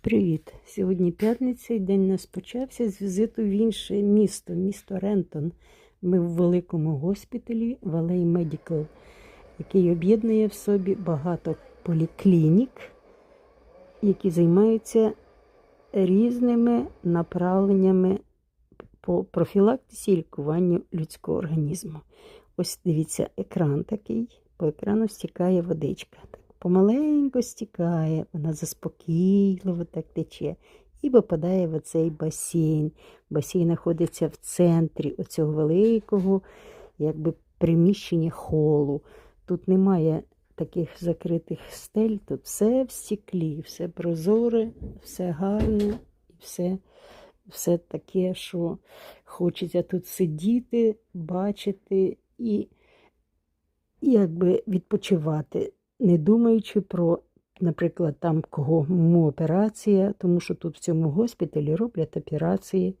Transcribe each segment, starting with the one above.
Привіт! Сьогодні п'ятниця і день нас почався з візиту в інше місто, місто Рентон. Ми в великому госпіталі Валей Медикал, який об'єднує в собі багато поліклінік, які займаються різними направленнями по профілактиці і лікуванню людського організму. Ось дивіться, екран такий, по екрану стікає водичка. Так, помаленьку стікає, вона заспокійливо так тече і попадає в оцей басейн. Басейн знаходиться в центрі оцього великого якби, приміщення холу. Тут немає таких закритих стель, тут все в стеклі, все прозоре, все гарне, все, все таке, що хочеться тут сидіти, бачити і якби відпочивати, не думаючи про, наприклад, там кому операція, тому що тут в цьому госпіталі роблять операції.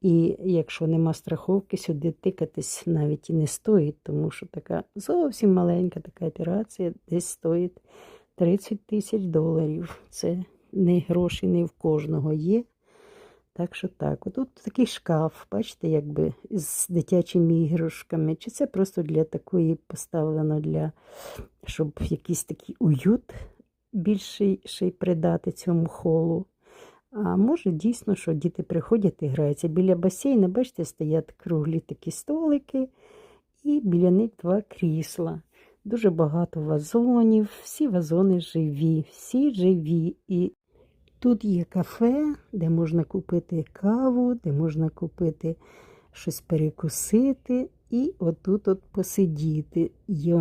І якщо нема страховки, сюди тикатись навіть і не стоїть, тому що така зовсім маленька така операція десь стоїть 30 тисяч доларів. Це не гроші не в кожного є. Так що так, отут такий шкаф, бачите, якби з дитячими іграшками. Чи це просто для такої поставлено, для, щоб якийсь такий уют більший придати цьому холу. А може дійсно, що діти приходять і граються. Біля басейна, бачите, стоять круглі такі столики, і біля них два крісла. Дуже багато вазонів, всі вазони живі, всі живі. І Тут є кафе, де можна купити каву, де можна купити щось перекусити і отут от посидіти. Є